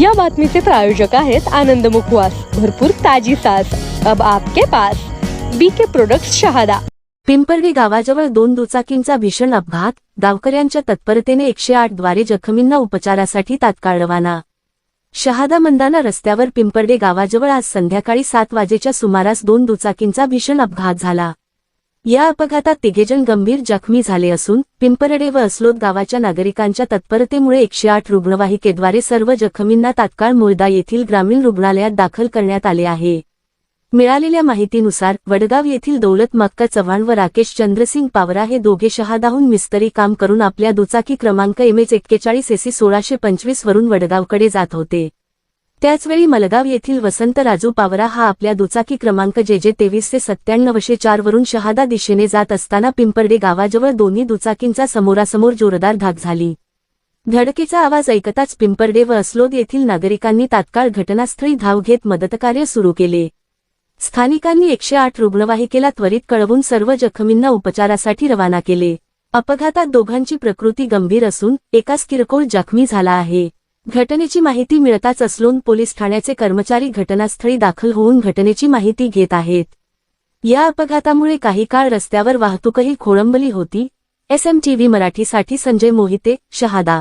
या बातमीचे प्रायोजक आहेत आनंद मुखवास. भरपूर ताजी सास अब आपके पास. BK product Shahada. पिंपर्डी गावाजवळ दोन दुचाकींचा भीषण अपघात. गावकऱ्यांच्या तत्परतेने एकशे आठद्वारे जखमींना उपचारासाठी तात्काळ रवाना. शहादा मंदाना रस्त्यावर पिंपर्डे गावाजवळ आज संध्याकाळी सात वाजेच्या सुमारास दोन दुचाकींचा भीषण अपघात झाला. या अपघातात तिघेजण गंभीर जखमी झाले असून पिंपरडे व असलोद गावाच्या नागरिकांच्या तत्परतेमुळे एकशे आठ रुग्णवाहिकेद्वारे सर्व जखमींना तात्काळ मुळदा येथील ग्रामीण रुग्णालयात दाखल करण्यात आले आहे. मिळालेल्या माहितीनुसार वडगाव येथील दौलत मक्का चव्हाण व राकेश चंद्रसिंग पावरा हे दोघे शहादाहून मिस्तरी काम करून आपल्या दुचाकी क्रमांक एम एच एक्केचाळीस एसी सोळाशे पंचवीस वरून वडगावकडे जात होते. त्याचवेळी मलगाव येथील वसंत राजू पावरा हा आपल्या दुचाकी क्रमांक जे जे तेवीस ते सत्त्याण्णवशे चार वरून शहादा दिशेने जात असताना पिंपर्डे गावाजवळ दोन्ही दुचाकींचा समोरासमोर जोरदार धाक झाली. धडकेचा आवाज ऐकताच पिंपर्डे व अस्लोद येथील नागरिकांनी तात्काळ घटनास्थळी धाव घेत मदतकार्य सुरू केले. स्थानिकांनी एकशे आठ रुग्णवाहिकेला त्वरित कळवून सर्व जखमींना उपचारासाठी रवाना केले. अपघातात दोघांची प्रकृती गंभीर असून एकाच किरकोळ जखमी झाला आहे. घटनेची माहिती मिळताच असलून पोलीस ठाण्याचे कर्मचारी घटनास्थळी दाखल होऊन घटनेची माहिती घेत आहेत. या अपघातामुळे काही काळ रस्त्यावर वाहतूकही खोळंबली होती. एसएमटीव्ही मराठीसाठी संजय मोहिते शहादा.